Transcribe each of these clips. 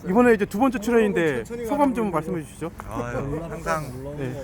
없어요. 이번에 이제 두 번째 출연인데 천천히 소감 좀. 말씀해 주시죠. 아유, 항상 네.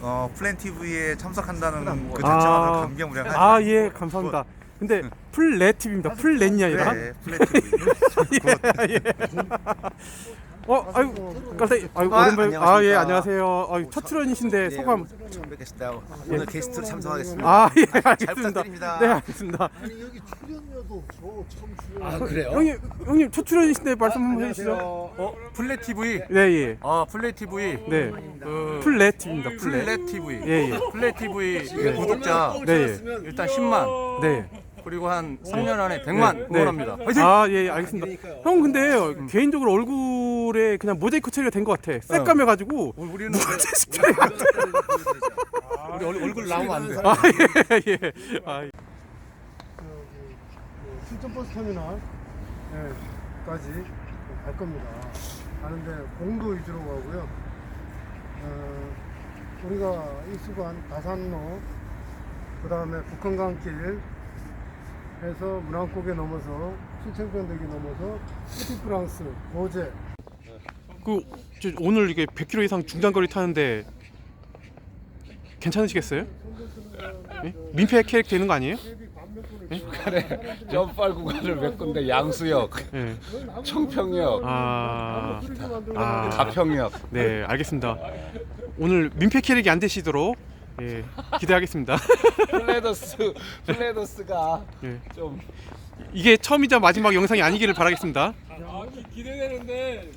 어, 플랜 TV에 참석한다는 그 아. 자체가 감개무량하죠. 아예 감사합니다. 근데 플랫팁입니다. 플랫이 아니라. 네, 플랜 TV. 어 아유 깜짝 아유 아, 오랜만에 안녕하십니까. 아예 안녕하세요. 아유, 첫 출연이신데 소감. 처음 뵙겠습니다. 오늘 게스트로 참석하겠습니다. 아 예 알겠습니다. 부탁드립니다. 네 알겠습니다. 아니 여기 출연료도 저 처음 출연. 아 그래요? 형님 형님 첫 출연이신데 말씀 한번 해주시죠. 어 플랫 TV. 네 예. 아 플랫 TV. 네 그 플랫팁입니다. 플랫. 플랫 TV. 예 예. 플랫 TV 구독자 네 예. 일단 10만 네. 그리고 한 3년 안에 100만 네. 응원합니다. 화이팅! 아, 예, 알겠습니다. 형, 근데 개인적으로 얼굴에 그냥 모자이크 처리가 된 것 같아. 새까매가지고. 우리는 우리 얼- 얼굴 나오면 안 돼. 아, 예, 예. 아, 그 실전버스 터미널 예, 까지 갈 겁니다. 가는데 공도 위주로 가고요. 어, 우리가 익숙한 다산로, 그 다음에 북한강길 해서 문안고개 넘어서 춘천변대기 넘어서 시티프랑스, 고제 그, 저 오늘 이게 100km 이상 중장거리 타는데 괜찮으시겠어요? 예? 민폐 캐릭 되는 거 아니에요? 점빨 구간을 몇 군데 양수역, 예. 청평역, 아, 아, 가평역. 네, 알겠습니다. 오늘 민폐 캐릭이 안 되시도록 예, 기대하겠습니다. 플레더스, 플레더스가 예. 좀 이게 처음이자 마지막 영상이 아니기를 바라겠습니다. 기대되는데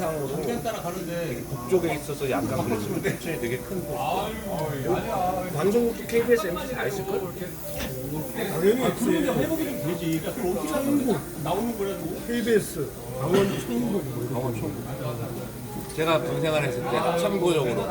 되게 북쪽에 있어서 약간 그랬으면 춘천이 되게 큰 곳. 방송국도 KBS, MBC 다 있을 걸? 당연히 있지. 천국 나오는 거라고. KBS 강원 천국. 제가 군생활 했을 때 합참고용으로